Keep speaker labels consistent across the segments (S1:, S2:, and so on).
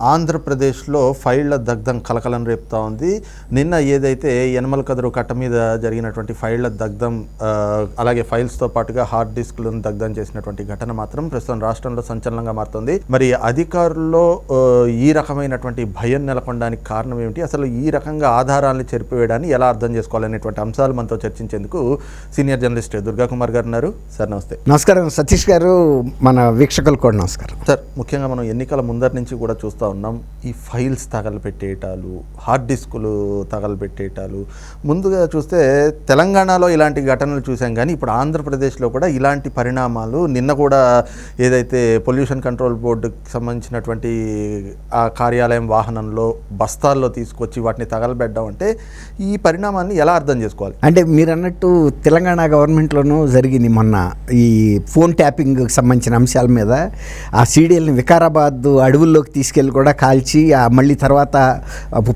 S1: ఆంధ్రప్రదేశ్లో ఫైళ్ళ దగ్ధం కలకలం రేపుతా ఉంది. నిన్న ఏదైతే యనమల కదురు కట్ట మీద జరిగినటువంటి ఫైళ్ళ దగ్ధం అలాగే ఫైల్స్తో పాటుగా హార్డ్ డిస్క్లను దగ్ధం చేసినటువంటి ఘటన మాత్రం ప్రస్తుతం రాష్ట్రంలో సంచలనంగా మారుతుంది. మరి అధికారుల్లో ఈ రకమైనటువంటి భయం నెలకొనడానికి కారణం ఏమిటి? అసలు ఈ రకంగా ఆధారాలను చెరిపివేయడాన్ని ఎలా అర్థం చేసుకోవాలనేటువంటి అంశాలు మనతో చర్చించేందుకు సీనియర్ జర్నలిస్ట్ దుర్గా కుమార్ గారు ఉన్నారు. సార్ నమస్తే.
S2: నమస్కారం. సతీష్ గారు మన వీక్షకులు కూడా నమస్కారం.
S1: సార్ ముఖ్యంగా మనం ఎన్నికల ముందరి నుంచి కూడా చూస్తూ. ఉన్నాం. ఈ ఫైల్స్ తగలపెట్టేటాలు హార్డ్ డిస్కులు తగలపెట్టేటాలు ముందుగా చూస్తే తెలంగాణలో ఇలాంటి ఘటనలు చూసాం కానీ ఇప్పుడు ఆంధ్రప్రదేశ్లో కూడా ఇలాంటి పరిణామాలు నిన్న కూడా ఏదైతే పొల్యూషన్ కంట్రోల్ బోర్డుకి సంబంధించినటువంటి ఆ కార్యాలయం వాహనంలో బస్తాల్లో తీసుకొచ్చి వాటిని తగలబెట్టడం అంటే ఈ పరిణామాన్ని ఎలా అర్థం చేసుకోవాలి?
S2: అంటే మీరు అన్నట్టు తెలంగాణ గవర్నమెంట్లోనూ జరిగింది మొన్న ఈ ఫోన్ ట్యాపింగ్ సంబంధించిన అంశాల మీద. ఆ సీడీఎల్ని వికారాబాద్ అడవుల్లోకి తీసుకెళ్ళి కూడా కాల్చి మళ్ళీ తర్వాత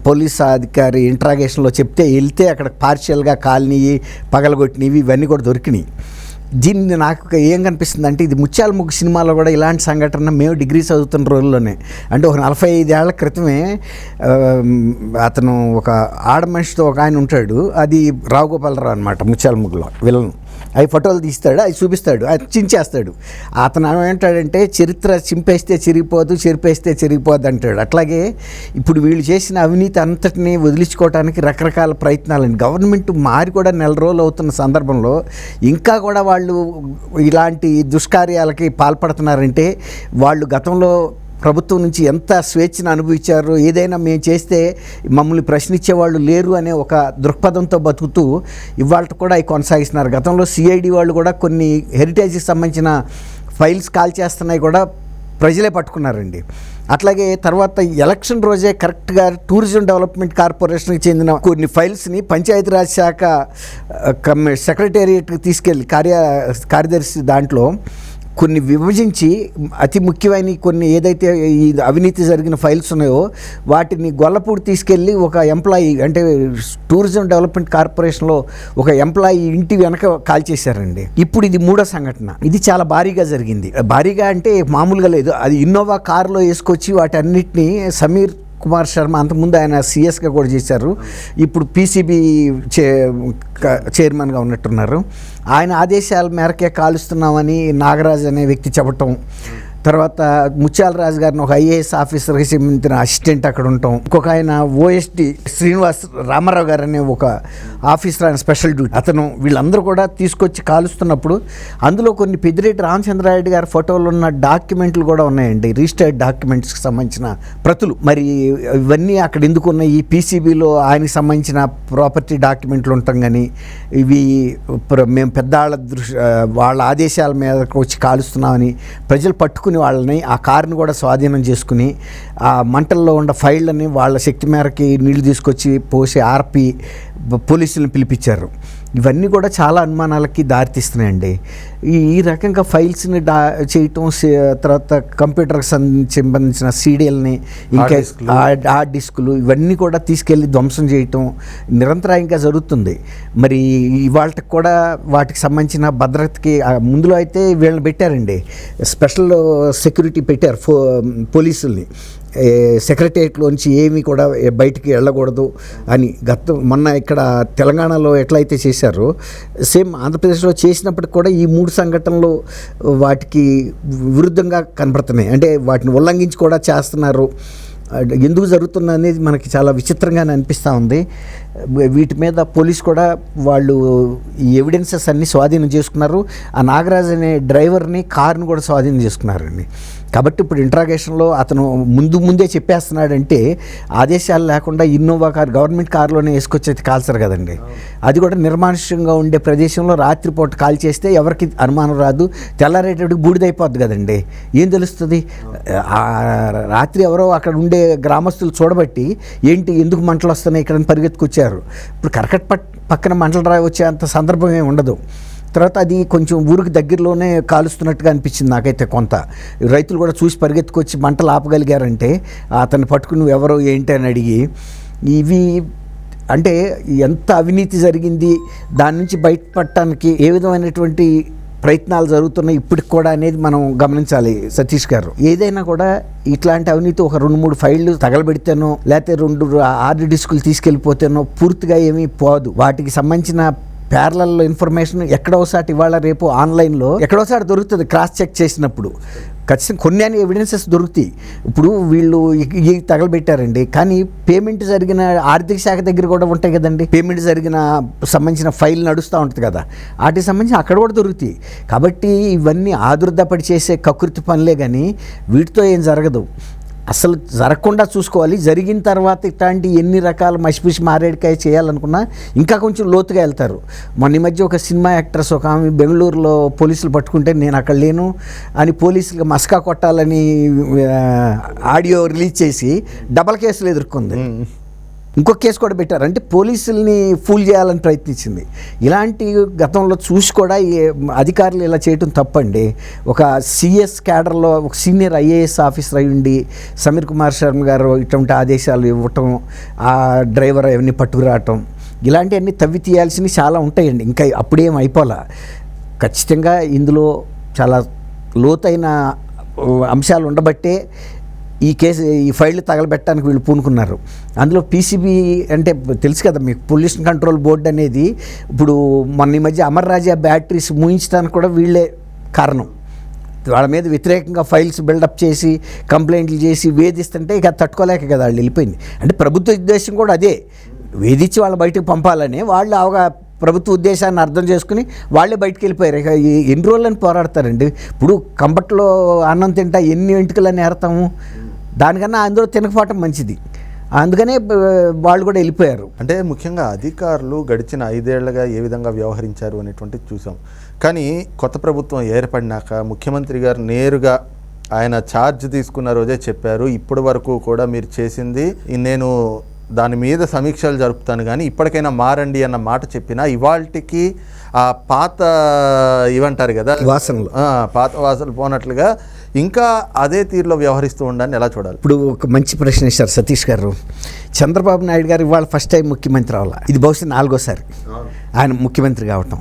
S2: పోలీస్ అధికారి ఇంట్రాగేషన్లో చెప్తే వెళ్తే అక్కడ పార్షియల్గా కాలనీవి పగలగొట్టినవి ఇవన్నీ కూడా దొరికినాయి. దీన్ని నాకు ఏం కనిపిస్తుంది అంటే ఇది ముత్యాల ముగ్గు సినిమాలో కూడా ఇలాంటి సంఘటన మేము డిగ్రీ చదువుతున్న రోజుల్లోనే. అంటే ఒక నలభై ఐదేళ్ళ క్రితమే అతను ఒక ఆడ మనిషితో ఒక ఆయన ఉంటాడు. అది రావుగోపాలరావు అనమాట ముత్యాల ముగ్గులో విలను అవి ఫోటోలు తీస్తాడు అవి చూపిస్తాడు అది చించేస్తాడు. అతను ఏమంటాడంటే చరిత్ర చింపేస్తే చిరిగిపోదు చెరిపేస్తే చిరిగిపోదు అంటాడు. అట్లాగే ఇప్పుడు వీళ్ళు చేసిన అవినీతి అంతటిని వదిలించుకోవడానికి రకరకాల ప్రయత్నాలండి. గవర్నమెంట్ మారి కూడా నెల రోజులు అవుతున్న సందర్భంలో ఇంకా కూడా వాళ్ళు ఇలాంటి దుష్కార్యాలకి పాల్పడుతున్నారంటే వాళ్ళు గతంలో ప్రభుత్వం నుంచి ఎంత స్వేచ్ఛను అనుభవించారు ఏదైనా మేము చేస్తే మమ్మల్ని ప్రశ్నించేవాళ్ళు లేరు అనే ఒక దృక్పథంతో బతుకుతూ ఇవాళ కూడా అవి కొనసాగిస్తున్నారు. గతంలో సిఐడి వాళ్ళు కూడా కొన్ని హెరిటేజ్కి సంబంధించిన ఫైల్స్ కాల్ చేస్తున్నాయి కూడా ప్రజలే పట్టుకున్నారండి. అట్లాగే తర్వాత ఎలక్షన్ రోజే కరెక్ట్గా టూరిజం డెవలప్మెంట్ కార్పొరేషన్కి చెందిన కొన్ని ఫైల్స్ని పంచాయతీరాజ్ శాఖ ఆ, సెక్రటేరియట్కి తీసుకెళ్ళి కార్య కార్యదర్శి దాంట్లో కొన్ని విభజించి అతి ముఖ్యమైన కొన్ని ఏదైతే ఈ అవినీతి జరిగిన ఫైల్స్ ఉన్నాయో వాటిని గొల్లపూడి తీసుకెళ్ళి ఒక ఎంప్లాయీ అంటే టూరిజం డెవలప్మెంట్ కార్పొరేషన్లో ఒక ఎంప్లాయీ ఇంటి వెనక కాల్ చేశారండి ఇప్పుడు ఇది మూడో సంఘటన. ఇది చాలా భారీగా జరిగింది. భారీగా అంటే మామూలుగా లేదు. అది ఇన్నోవా కారులో వేసుకొచ్చి వాటన్నిటిని సమీర్ కుమార్ శర్మ అంతకుముందు ఆయన సిఎస్గా కూడా చేశారు. ఇప్పుడు పీసీబీ చే చైర్మన్గా ఉన్నట్టున్నారు. ఆయన ఆదేశాల మేరకే కాలుస్తున్నామని నాగరాజ్ అనే వ్యక్తి చెప్పటం. తర్వాత ముత్యాల రాజు గారిని ఒక ఐఏఎస్ ఆఫీసర్కి చెందిన అసిస్టెంట్ అక్కడ ఉంటాం. ఇంకొక ఆయన ఓఎస్టీ శ్రీనివాస్ రామారావు గారు అనే ఒక ఆఫీసర్ ఆయన స్పెషల్ డ్యూటీ. అతను వీళ్ళందరూ కూడా తీసుకొచ్చి కాలుస్తున్నప్పుడు అందులో కొన్ని పెద్దిరెడ్డి రామచంద్రారెడ్డి గారి ఫోటోలు ఉన్న డాక్యుమెంట్లు కూడా ఉన్నాయండి. రిజిస్టర్డ్ డాక్యుమెంట్స్కి సంబంధించిన ప్రతులు. మరి ఇవన్నీ అక్కడ ఎందుకు ఉన్నాయి ఈ పీసీబీలో ఆయనకి సంబంధించిన ప్రాపర్టీ డాక్యుమెంట్లు ఉంటాం కానీ ఇవి ప్ర- మేము పెద్దాళ్ళ దృష్టి వాళ్ళ ఆదేశాల మీదకి వచ్చి కాలుస్తున్నామని ప్రజలు పట్టుకుని వాళ్ళని ఆ కారుని కూడా స్వాధీనం చేసుకుని ఆ మంటల్లో ఉన్న ఫైళ్ళని వాళ్ళ శక్తి మేరకి నీళ్ళు తీసుకొచ్చి పోసి ఆర్పి పోలీసులను పిలిపించారు. ఇవన్నీ కూడా చాలా అనుమానాలకి దారితీస్తున్నాయండి. ఈ ఈ రకంగా ఫైల్స్ని డా చేయటం తర్వాత కంప్యూటర్కి సంబంధించిన సీడీఎల్ని ఇంకా ఆ డిస్కులు. ఇవన్నీ కూడా తీసుకెళ్ళి ధ్వంసం చేయటం నిరంతరాయంగా జరుగుతుంది. మరి ఇవాళకి కూడా వాటికి సంబంధించిన భద్రతకి ముందులో అయితే వీళ్ళని పెట్టారండి. స్పెషల్ సెక్యూరిటీ పెట్టారు ఫో పోలీసుల్ని. సెక్రటేరియట్లోంచి ఏమీ కూడా బయటికి వెళ్ళకూడదు అని గత మొన్న ఇక్కడ తెలంగాణలో ఎట్లయితే చేశారో సేమ్ ఆంధ్రప్రదేశ్లో చేసినప్పటికి కూడా ఈ మూడు సంఘటనలు వాటికి విరుద్ధంగా కనబడుతున్నాయి. అంటే వాటిని ఉల్లంఘించి కూడా చేస్తున్నారు. ఎందుకు జరుగుతుంది అనేది మనకి చాలా విచిత్రంగానే అనిపిస్తూ ఉంది. వీటి మీద పోలీస్ కూడా వాళ్ళు ఈ ఎవిడెన్సెస్ అన్నీ స్వాధీనం చేసుకున్నారు. ఆ నాగరాజ్ అనే డ్రైవర్ని కార్ని కూడా స్వాధీనం చేసుకున్నారండి. కాబట్టి ఇప్పుడు ఇంట్రాగేషన్లో అతను ముందు ముందే చెప్పేస్తున్నాడంటే ఆదేశాలు లేకుండా ఇన్నోవా కార్ గవర్నమెంట్ కార్లోనే వేసుకొచ్చేది కాల్చరు కదండి. అది కూడా నిర్మానుష్యంగా ఉండే ప్రదేశంలో రాత్రిపూట కాల్ చేస్తే ఎవరికి అనుమానం రాదు. తెల్లారేటప్పుడు బూడిదైపోద్ది కదండి. ఏం తెలుస్తుంది? రాత్రి ఎవరో అక్కడ ఉండే గ్రామస్తులు చూడబట్టి ఏంటి ఎందుకు మంటలు వస్తున్నాయి ఇక్కడ పరిగెత్తుకొచ్చారు. ఇప్పుడు కరకట్ పట్ పక్కన మంటలు రాయి వచ్చే అంత సందర్భం ఏమి ఉండదు. తర్వాత అది కొంచెం ఊరికి దగ్గరలోనే కాలుస్తున్నట్టుగా అనిపించింది నాకైతే కొంత. రైతులు కూడా చూసి పరిగెత్తుకొచ్చి మంటలు ఆపగలిగారంటే అతను పట్టుకుని ఎవరో ఏంటి అని అడిగి ఇవి అంటే ఎంత అవినీతి జరిగింది దాని నుంచి బయటపడటానికి ఏ విధమైనటువంటి ప్రయత్నాలు జరుగుతున్నాయి ఇప్పటికి కూడా అనేది మనం గమనించాలి సతీష్ గారు. ఏదైనా కూడా ఇట్లాంటి అవినీతి ఒక రెండు మూడు ఫైళ్ళు తగలబెడితేనో లేకపోతే రెండు హార్డ్ డిస్కులు తీసుకెళ్ళిపోతేనో పూర్తిగా ఏమీ పోదు. వాటికి సంబంధించిన ప్యారలలో ఇన్ఫర్మేషన్ ఎక్కడోసారి ఇవాళ రేపు ఆన్లైన్లో ఎక్కడోసారి దొరుకుతుంది క్రాస్ చెక్ చేసినప్పుడు. ఖచ్చితంగా కొన్ని అని ఎవిడెన్సెస్ దొరుకుతాయి. ఇప్పుడు వీళ్ళు ఇవి తగలబెట్టారండి. కానీ పేమెంట్ జరిగిన ఆర్థిక శాఖ దగ్గర కూడా ఉంటాయి కదండి. పేమెంట్ జరిగిన సంబంధించిన ఫైల్ నడుస్తూ ఉంటుంది కదా. వాటికి సంబంధించి అక్కడ కూడా దొరుకుతాయి. కాబట్టి ఇవన్నీ ఆదుర్దపడి చేసే కకృతి పనులే కానీ వీటితో ఏం జరగదు. అసలు జరగకుండా చూసుకోవాలి. జరిగిన తర్వాత ఇట్లాంటి ఎన్ని రకాల మసిపిసి మారేడికాయ చేయాలనుకున్నా ఇంకా కొంచెం లోతుగా వెళ్తారు. మొన్న ఈ మధ్య ఒక సినిమా యాక్ట్రెస్ ఒక ఆమె బెంగళూరులో పోలీసులు పట్టుకుంటే నేను అక్కడ లేను అని పోలీసులకు మస్కా కొట్టాలని ఆడియో రిలీజ్ చేసి డబల్ కేసులు ఎదుర్కొంది. ఇంకొక కేసు కూడా పెట్టారు. అంటే పోలీసుల్ని ఫూల్ చేయాలని ప్రయత్నించింది. ఇలాంటి గతంలో చూసి కూడా అధికారులు ఇలా చేయటం తప్పండి. ఒక సిఎస్ క్యాడర్లో ఒక సీనియర్ ఐఏఎస్ ఆఫీసర్ అయి ఉండి సమీర్ కుమార్ శర్మ గారు ఇటువంటి ఆదేశాలు ఇవ్వటం ఆ డ్రైవర్ అవన్నీ పట్టుకురావటం ఇలాంటివన్నీ తవ్వి తీయాల్సినవి చాలా ఉంటాయండి. ఇంకా అప్పుడేం అయిపోలా. ఖచ్చితంగా ఇందులో చాలా లోతైన అంశాలు ఉండబట్టే ఈ కేసు ఈ ఫైళ్ళు తగలబెట్టడానికి వీళ్ళు పూనుకున్నారు. అందులో పీసీబీ అంటే తెలుసు కదా మీకు పొల్యూషన్ కంట్రోల్ బోర్డు అనేది ఇప్పుడు మొన్న ఈ మధ్య అమర్ రాజా బ్యాటరీస్ మూయించడానికి కూడా వీళ్ళే కారణం. వాళ్ళ మీద వ్యతిరేకంగా ఫైల్స్ బిల్డప్ చేసి కంప్లైంట్లు చేసి వేధిస్తుంటే ఇక తట్టుకోలేక కదా వాళ్ళు వెళ్ళిపోయింది. అంటే ప్రభుత్వ ఉద్దేశం కూడా అదే. వేధించి వాళ్ళ బయటకు పంపాలని వాళ్ళు అవగా ప్రభుత్వ ఉద్దేశాన్ని అర్థం చేసుకుని వాళ్ళే బయటికి వెళ్ళిపోయారు. ఇక ఎన్ని రోజులని పోరాడతారండి? ఇప్పుడు కంబట్లో అన్నం తింటా ఎన్ని వెంటుకలని ఏరతాము? దానికన్నా అందులో తినకపోవటం మంచిది. అందుకనే వాళ్ళు కూడా వెళ్ళిపోయారు.
S1: అంటే ముఖ్యంగా అధికారులు గడిచిన ఐదేళ్ళుగా ఏ విధంగా వ్యవహరించారు అనేటువంటిది చూసాం. కానీ కొత్త ప్రభుత్వం ఏర్పడినాక ముఖ్యమంత్రి గారు నేరుగా ఆయన ఛార్జ్ తీసుకున్న రోజే చెప్పారు. ఇప్పటి వరకు కూడా మీరు చేసింది నేను దాని మీద సమీక్షలు జరుపుతాను కానీ ఇప్పటికైనా మారండి అన్న మాట చెప్పినా ఇవాళకి ఆ పాత ఇవంటారు కదా
S2: వాసనలు.
S1: పాత వాసనలు పోనట్లుగా ఇంకా అదే తీరులో వ్యవహరిస్తూ ఉండాలని ఎలా చూడాలి?
S2: ఇప్పుడు ఒక మంచి ప్రశ్న ఇచ్చారు సతీష్ గారు. చంద్రబాబు నాయుడు గారు ఇవాళ ఫస్ట్ టైం ముఖ్యమంత్రి అవ్వాలి ఇది బహుశా నాలుగోసారి. ఆయన ముఖ్యమంత్రి కావటం.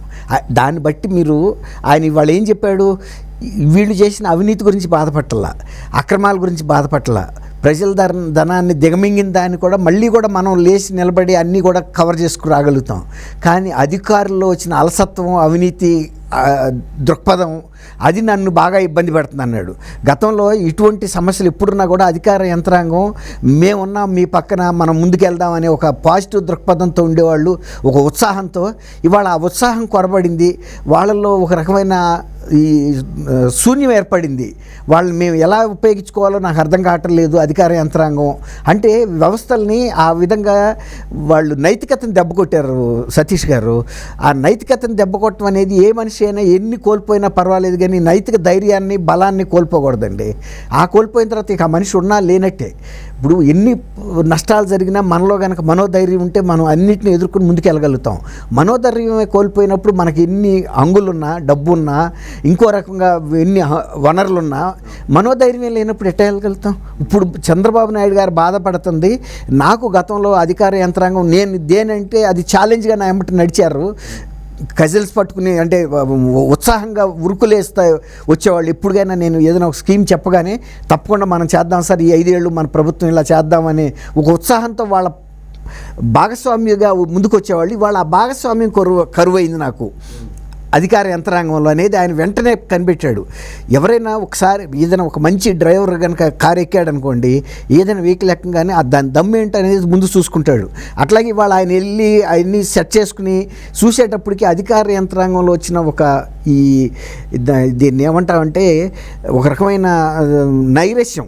S2: దాన్ని బట్టి మీరు ఆయన ఇవాళ ఏం చెప్పాడు? వీళ్ళు చేసిన అవినీతి గురించి బాధపట్టాల? అక్రమాల గురించి బాధపట్టాల? ప్రజల ధర ధనాన్ని దిగమింగిన దాన్ని కూడా మళ్ళీ కూడా మనం లేచి నిలబడి అన్నీ కూడా కవర్ చేసుకురాగలుగుతాం కానీ అధికారుల్లో వచ్చిన అలసత్వం అవినీతి దృక్పథం అది నన్ను బాగా ఇబ్బంది పెడుతుంది అన్నాడు. గతంలో ఇటువంటి సమస్యలు ఎప్పుడున్నా కూడా అధికార యంత్రాంగం మేమున్నాం మీ పక్కన మనం ముందుకెళ్దాం అనే ఒక పాజిటివ్ దృక్పథంతో ఉండేవాళ్ళు ఒక ఉత్సాహంతో. ఇవాళ ఆ ఉత్సాహం కొరబడింది. వాళ్ళల్లో ఒక రకమైన ఈ శూన్యం ఏర్పడింది. వాళ్ళని మేము ఎలా ఉపయోగించుకోవాలో నాకు అర్థం కావటం లేదు అధికార యంత్రాంగం. అంటే వ్యవస్థల్ని ఆ విధంగా వాళ్ళు నైతికతను దెబ్బ కొట్టారు సతీష్ గారు. ఆ నైతికతను దెబ్బ కొట్టడం అనేది ఏ మనిషి అయినా ఎన్ని కోల్పోయినా పర్వాలేదు కానీ నైతిక ధైర్యాన్ని బలాన్ని కోల్పోకూడదండి. ఆ కోల్పోయిన తర్వాత ఇక ఆ మనిషి ఉన్నా లేనట్టే. ఇప్పుడు ఎన్ని నష్టాలు జరిగినా మనలో కనుక మనోధైర్యం ఉంటే మనం అన్నిటిని ఎదుర్కొని ముందుకెళ్ళగలుగుతాం. మనోధైర్యమే కోల్పోయినప్పుడు మనకి ఎన్ని అంగులున్నా డబ్బున్నా ఇంకో రకంగా ఎన్ని వనరులున్నా మనోధైర్యం లేనప్పుడు ఎట్ట వెళ్ళగలుగుతాం? ఇప్పుడు చంద్రబాబు నాయుడు గారు బాధపడుతుంది. నాకు గతంలో అధికార యంత్రాంగం నేను దేనంటే అది ఛాలెంజ్గా నా ఎమ్మటి నడిచారు. కజిల్స్ పట్టుకుని అంటే ఉత్సాహంగా ఉరుకులేస్తా వచ్చేవాళ్ళు. ఎప్పుడుకైనా నేను ఏదైనా ఒక స్కీమ్ చెప్పగానే తప్పకుండా మనం చేద్దాం సార్ ఈ ఐదేళ్ళు మన ప్రభుత్వం ఇలా చేద్దామని ఒక ఉత్సాహంతో వాళ్ళ భాగస్వామ్యంగా ముందుకు వచ్చేవాళ్ళు వాళ్ళ ఆ భాగస్వామ్యం కరువు కరువైంది నాకు. అధికార యంత్రాంగంలో అనేది ఆయన వెంటనే కనిపెట్టాడు. ఎవరైనా ఒకసారి ఏదైనా ఒక మంచి డ్రైవర్ కనుక కారు ఎక్కాడు అనుకోండి ఏదైనా వెహికల్ ఎక్కగానే ఆ దాని దమ్ ఏంటి అనేది ముందు చూసుకుంటాడు. అట్లాగే ఇవాళ ఆయన వెళ్ళి ఆయన్ని సెట్ చేసుకుని చూసేటప్పటికి అధికార యంత్రాంగంలో వచ్చిన ఒక ఈ దీన్ని ఏమంటామంటే ఒక రకమైన నైరస్యం.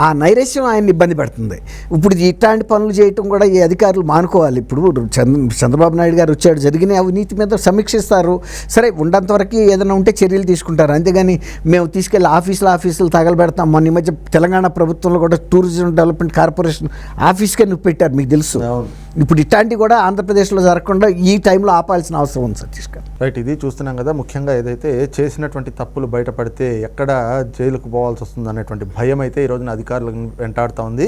S2: ఆ నైరస్యం ఆయన్ని ఇబ్బంది పెడుతుంది. ఇప్పుడు ఇట్లాంటి పనులు చేయటం కూడా ఈ అధికారులు మానుకోవాలి. ఇప్పుడు చంద్ర చంద్రబాబు నాయుడు గారు వచ్చాడు. జరిగిన అవినీతి మీద సమీక్షిస్తారు. సరే ఉన్నంత ఏదైనా ఉంటే చర్యలు తీసుకుంటారు. అంతేగాని మేము తీసుకెళ్ళి ఆఫీసులు ఆఫీసులు తగలబెడతాం. మొన్న ఈ మధ్య తెలంగాణ ప్రభుత్వంలో కూడా టూరిజం డెవలప్మెంట్ కార్పొరేషన్ ఆఫీస్కే నువ్వు పెట్టారు. మీకు తెలుసు. ఇప్పుడు ఇట్లాంటివి కూడా ఆంధ్రప్రదేశ్లో జరగకుండా ఈ టైంలో ఆపాల్సిన అవసరం ఉంది సతీష్ గారు.
S1: రైట్ ఇది చూస్తున్నాం కదా ముఖ్యంగా ఏదైతే చేసినటువంటి తప్పులు బయటపడితే ఎక్కడ జైలుకు పోవాల్సి వస్తుంది అనేటువంటి భయం అయితే ఈ రోజున అధికారులను వెంటాడుతూ ఉంది.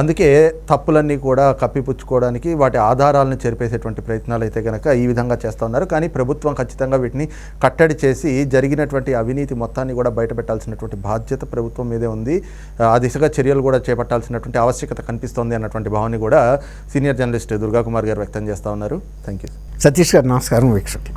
S1: అందుకే తప్పులన్నీ కూడా కప్పిపుచ్చుకోవడానికి వాటి ఆధారాలను చెరిపేసేటువంటి ప్రయత్నాలు అయితే కనుక ఈ విధంగా చేస్తూ ఉన్నారు. కానీ ప్రభుత్వం ఖచ్చితంగా వీటిని కట్టడి చేసి జరిగినటువంటి అవినీతి మొత్తాన్ని కూడా బయటపెట్టాల్సినటువంటి బాధ్యత ప్రభుత్వం మీదే ఉంది. ఆ దిశగా చర్యలు కూడా చేపట్టాల్సినటువంటి ఆవశ్యకత కనిపిస్తోంది అన్నటువంటి భావాన్ని కూడా సీనియర్ జర్నలిస్ట్ దుర్గాకుమార్ గారు వ్యక్తం చేస్తూ ఉన్నారు. థ్యాంక్ యూ
S2: సతీష్ గారు నమస్కారం వీక్షకులు.